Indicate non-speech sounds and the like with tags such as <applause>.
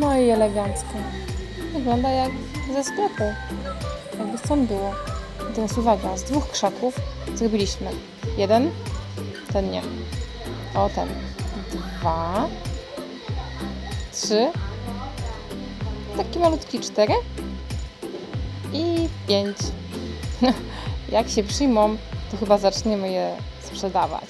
No i elegancko. Wygląda jak ze sklepu. Jakby stąd było. I teraz uwaga, z dwóch krzaków zrobiliśmy jeden, ten nie. O, ten. Dwa, trzy, taki malutki cztery i pięć. <laughs> Jak się przyjmą, to chyba zaczniemy je sprzedawać.